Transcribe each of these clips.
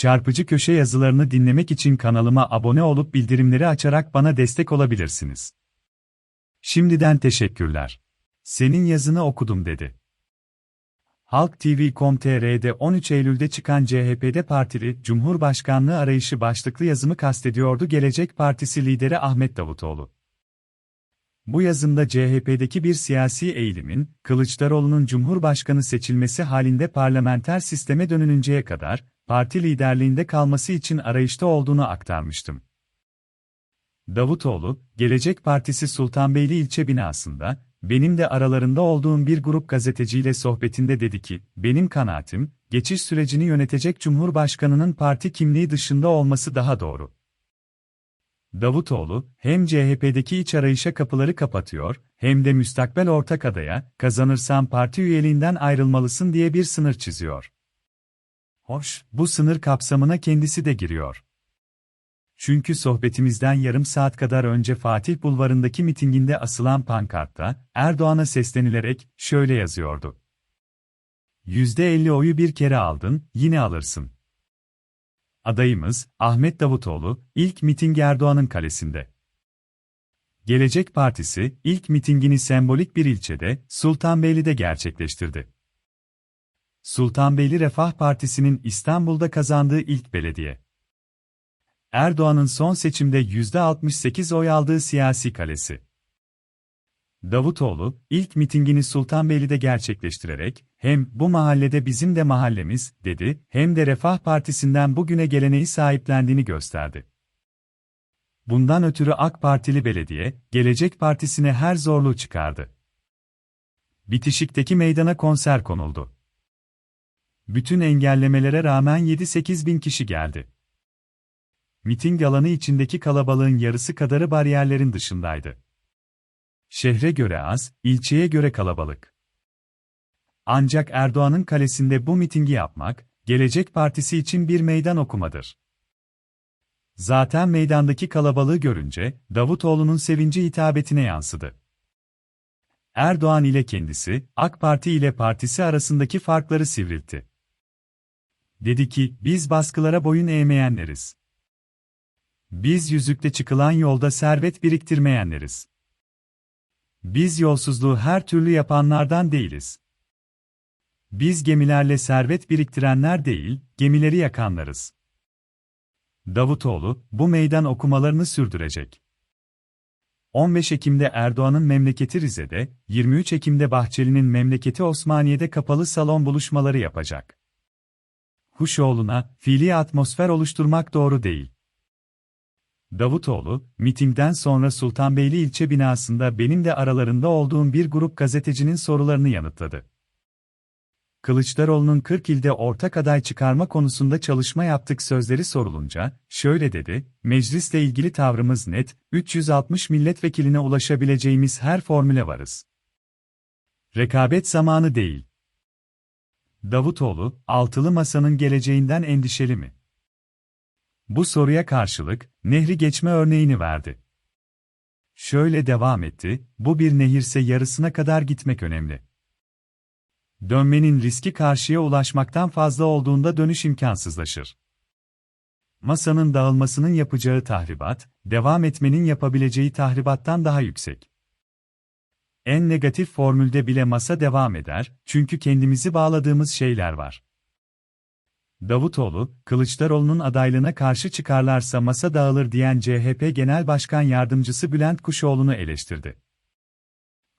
Çarpıcı köşe yazılarını dinlemek için kanalıma abone olup bildirimleri açarak bana destek olabilirsiniz. Şimdiden teşekkürler. Senin yazını okudum dedi. Halk TV.com.tr'de 13 Eylül'de çıkan CHP'de partili Cumhurbaşkanlığı arayışı başlıklı yazımı kastediyordu Gelecek Partisi lideri Ahmet Davutoğlu. Bu yazımda CHP'deki bir siyasi eğilimin, Kılıçdaroğlu'nun Cumhurbaşkanı seçilmesi halinde parlamenter sisteme dönülünceye kadar, parti liderliğinde kalması için arayışta olduğunu aktarmıştım. Davutoğlu, Gelecek Partisi Sultanbeyli ilçe binasında, benim de aralarında olduğum bir grup gazeteciyle sohbetinde dedi ki, benim kanaatim, geçiş sürecini yönetecek Cumhurbaşkanının parti kimliği dışında olması daha doğru. Davutoğlu, hem CHP'deki iç arayışa kapıları kapatıyor, hem de müstakbel ortak adaya, kazanırsan parti üyeliğinden ayrılmalısın diye bir sınır çiziyor. Hoş, bu sınır kapsamına kendisi de giriyor. Çünkü sohbetimizden yarım saat kadar önce Fatih Bulvarı'ndaki mitinginde asılan pankartta, Erdoğan'a seslenilerek, şöyle yazıyordu. %50 oyu bir kere aldın, yine alırsın. Adayımız, Ahmet Davutoğlu, ilk miting Erdoğan'ın kalesinde. Gelecek Partisi, ilk mitingini sembolik bir ilçede, Sultanbeyli'de gerçekleştirdi. Sultanbeyli Refah Partisi'nin İstanbul'da kazandığı ilk belediye. Erdoğan'ın son seçimde %68 oy aldığı siyasi kalesi. Davutoğlu, ilk mitingini Sultanbeyli'de gerçekleştirerek, hem bu mahallede bizim de mahallemiz, dedi, hem de Refah Partisi'nden bugüne geleneği sahiplendiğini gösterdi. Bundan ötürü AK Partili belediye, Gelecek Partisi'ne her zorluğu çıkardı. Bitişik'teki meydana konser konuldu. Bütün engellemelere rağmen 7-8 bin kişi geldi. Miting alanı içindeki kalabalığın yarısı kadarı bariyerlerin dışındaydı. Şehre göre az, ilçeye göre kalabalık. Ancak Erdoğan'ın kalesinde bu mitingi yapmak, Gelecek Partisi için bir meydan okumadır. Zaten meydandaki kalabalığı görünce, Davutoğlu'nun sevinci hitabetine yansıdı. Erdoğan ile kendisi, AK Parti ile partisi arasındaki farkları sivriltti. Dedi ki, biz baskılara boyun eğmeyenleriz. Biz yüzükte çıkılan yolda servet biriktirmeyenleriz. Biz yolsuzluğu her türlü yapanlardan değiliz. Biz gemilerle servet biriktirenler değil, gemileri yakanlarız. Davutoğlu, bu meydan okumalarını sürdürecek. 15 Ekim'de Erdoğan'ın memleketi Rize'de, 23 Ekim'de Bahçeli'nin memleketi Osmaniye'de kapalı salon buluşmaları yapacak. Huşoğlu'na, fiili atmosfer oluşturmak doğru değil. Davutoğlu, mitingden sonra Sultanbeyli ilçe binasında benim de aralarında olduğum bir grup gazetecinin sorularını yanıtladı. Kılıçdaroğlu'nun 40 ilde ortak aday çıkarma konusunda çalışma yaptık sözleri sorulunca, şöyle dedi, meclisle ilgili tavrımız net, 360 milletvekiline ulaşabileceğimiz her formüle varız. Rekabet zamanı değil. Davutoğlu, altılı masanın geleceğinden endişeli mi? Bu soruya karşılık, nehri geçme örneğini verdi. Şöyle devam etti, bu bir nehirse yarısına kadar gitmek önemli. Dönmenin riski karşıya ulaşmaktan fazla olduğunda dönüş imkansızlaşır. Masanın dağılmasının yapacağı tahribat, devam etmenin yapabileceği tahribattan daha yüksek. En negatif formülde bile masa devam eder, çünkü kendimizi bağladığımız şeyler var. Davutoğlu, Kılıçdaroğlu'nun adaylığına karşı çıkarlarsa masa dağılır diyen CHP Genel Başkan Yardımcısı Bülent Kuşoğlu'nu eleştirdi.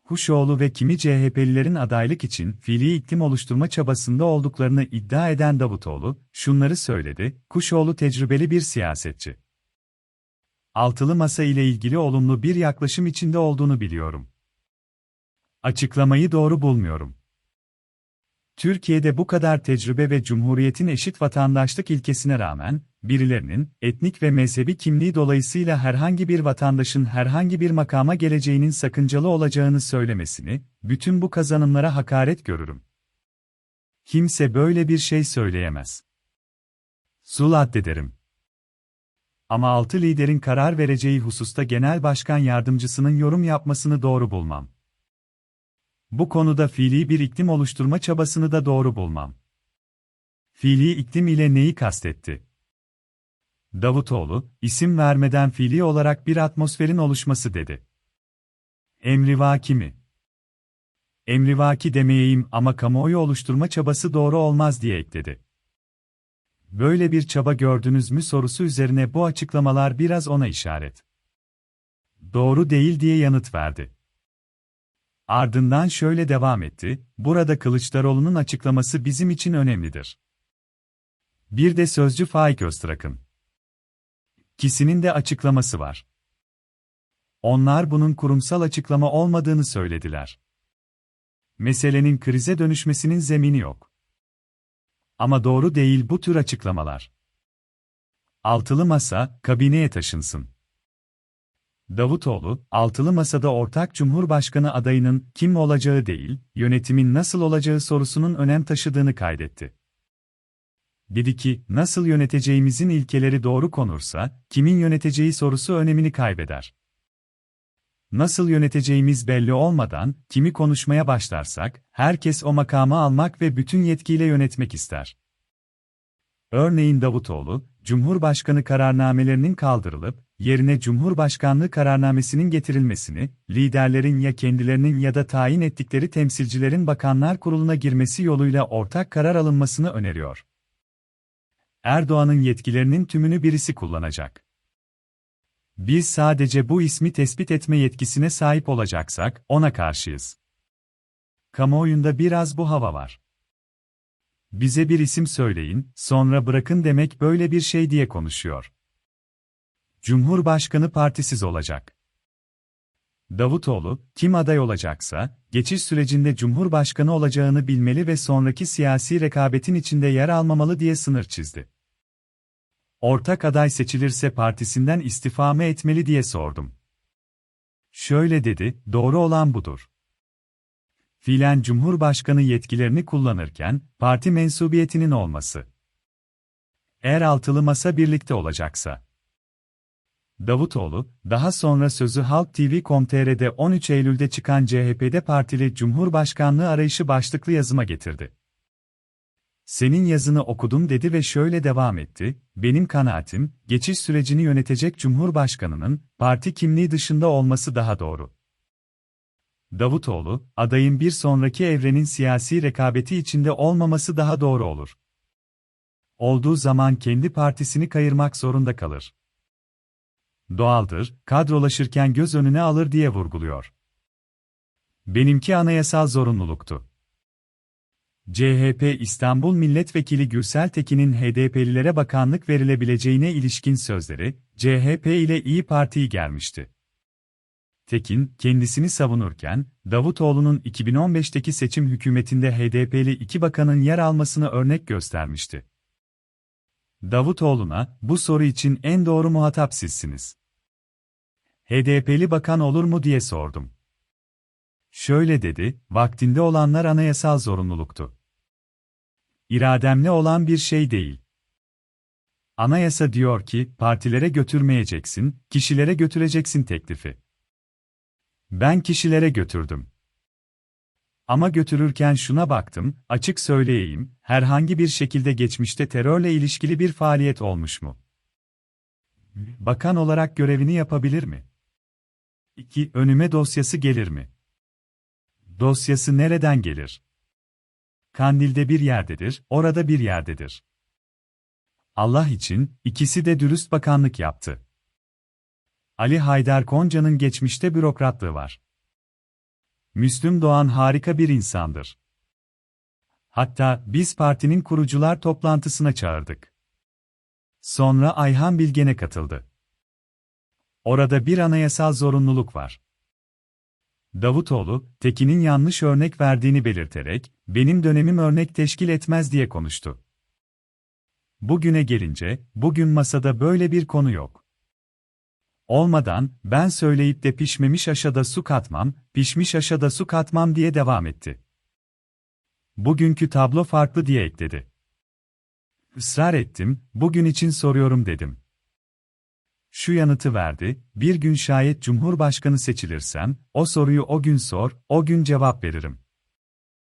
Kuşoğlu ve kimi CHP'lilerin adaylık için fiili iklim oluşturma çabasında olduklarını iddia eden Davutoğlu, şunları söyledi, Kuşoğlu tecrübeli bir siyasetçi. Altılı masa ile ilgili olumlu bir yaklaşım içinde olduğunu biliyorum. Açıklamayı doğru bulmuyorum. Türkiye'de bu kadar tecrübe ve Cumhuriyet'in eşit vatandaşlık ilkesine rağmen, birilerinin, etnik ve mezhebi kimliği dolayısıyla herhangi bir vatandaşın herhangi bir makama geleceğinin sakıncalı olacağını söylemesini, bütün bu kazanımlara hakaret görürüm. Kimse böyle bir şey söyleyemez. Sul addederim. Ama altı liderin karar vereceği hususta genel başkan yardımcısının yorum yapmasını doğru bulmam. Bu konuda fiili bir iklim oluşturma çabasını da doğru bulmam. Fiili iklim ile neyi kastetti? Davutoğlu, isim vermeden fiili olarak bir atmosferin oluşması dedi. Emrivaki mi? Emrivaki demeyeyim ama kamuoyu oluşturma çabası doğru olmaz diye ekledi. Böyle bir çaba gördünüz mü sorusu üzerine bu açıklamalar biraz ona işaret. Doğru değil diye yanıt verdi. Ardından şöyle devam etti, burada Kılıçdaroğlu'nun açıklaması bizim için önemlidir. Bir de sözcü Faik Öztrak'ın. İkisinin de açıklaması var. Onlar bunun kurumsal açıklama olmadığını söylediler. Meselenin krize dönüşmesinin zemini yok. Ama doğru değil bu tür açıklamalar. Altılı masa, kabineye taşınsın. Davutoğlu, altılı masada ortak cumhurbaşkanı adayının kim olacağı değil, yönetimin nasıl olacağı sorusunun önem taşıdığını kaydetti. Dedi ki, nasıl yöneteceğimizin ilkeleri doğru konursa, kimin yöneteceği sorusu önemini kaybeder. Nasıl yöneteceğimiz belli olmadan, kimi konuşmaya başlarsak, herkes o makamı almak ve bütün yetkiyle yönetmek ister. Örneğin Davutoğlu, Cumhurbaşkanı kararnamelerinin kaldırılıp, yerine Cumhurbaşkanlığı kararnamesinin getirilmesini, liderlerin ya kendilerinin ya da tayin ettikleri temsilcilerin bakanlar kuruluna girmesi yoluyla ortak karar alınmasını öneriyor. Erdoğan'ın yetkilerinin tümünü birisi kullanacak. Biz sadece bu ismi tespit etme yetkisine sahip olacaksak, ona karşıyız. Kamuoyunda biraz bu hava var. Bize bir isim söyleyin, sonra bırakın demek böyle bir şey diye konuşuyor. Cumhurbaşkanı partisiz olacak. Davutoğlu, kim aday olacaksa, geçiş sürecinde Cumhurbaşkanı olacağını bilmeli ve sonraki siyasi rekabetin içinde yer almamalı diye sınır çizdi. Ortak aday seçilirse partisinden istifa mı etmeli diye sordum. Şöyle dedi, doğru olan budur. Fiilen Cumhurbaşkanı yetkilerini kullanırken, parti mensubiyetinin olması. Eğer altılı masa birlikte olacaksa. Davutoğlu, daha sonra sözü Halk TV.com.tr'de 13 Eylül'de çıkan CHP'de partili Cumhurbaşkanlığı arayışı başlıklı yazıma getirdi. Senin yazını okudum dedi ve şöyle devam etti, benim kanaatim, geçiş sürecini yönetecek Cumhurbaşkanının, parti kimliği dışında olması daha doğru. Davutoğlu, adayın bir sonraki evrenin siyasi rekabeti içinde olmaması daha doğru olur. Olduğu zaman kendi partisini kayırmak zorunda kalır. Doğaldır, kadrolaşırken göz önüne alır diye vurguluyor. Benimki anayasal zorunluluktu. CHP İstanbul Milletvekili Gürsel Tekin'in HDP'lilere bakanlık verilebileceğine ilişkin sözleri, CHP ile İyi Parti'yi gelmişti. Tekin, kendisini savunurken, Davutoğlu'nun 2015'teki seçim hükümetinde HDP'li iki bakanın yer almasını örnek göstermişti. Davutoğlu'na, bu soru için en doğru muhatap sizsiniz. HDP'li bakan olur mu diye sordum. Şöyle dedi, vaktinde olanlar anayasal zorunluluktu. İrademle olan bir şey değil. Anayasa diyor ki, partilere götürmeyeceksin, kişilere götüreceksin teklifi. Ben kişilere götürdüm. Ama götürürken şuna baktım, açık söyleyeyim, herhangi bir şekilde geçmişte terörle ilişkili bir faaliyet olmuş mu? Bakan olarak görevini yapabilir mi? 2. Önüme dosyası gelir mi? Dosyası nereden gelir? Kandil'de bir yerdedir, orada bir yerdedir. Allah için, ikisi de dürüst bakanlık yaptı. Ali Haydar Konca'nın geçmişte bürokratlığı var. Müslüm Doğan harika bir insandır. Hatta biz partinin kurucular toplantısına çağırdık. Sonra Ayhan Bilgen'e katıldı. Orada bir anayasal zorunluluk var. Davutoğlu, Tekin'in yanlış örnek verdiğini belirterek, benim dönemim örnek teşkil etmez diye konuştu. Bugüne gelince, bugün masada böyle bir konu yok. Olmadan, ben söyleyip de pişmemiş aşada su katmam, pişmiş aşada su katmam diye devam etti. Bugünkü tablo farklı diye ekledi. Israr ettim, bugün için soruyorum dedim. Şu yanıtı verdi, bir gün şayet Cumhurbaşkanı seçilirsem, o soruyu o gün sor, o gün cevap veririm.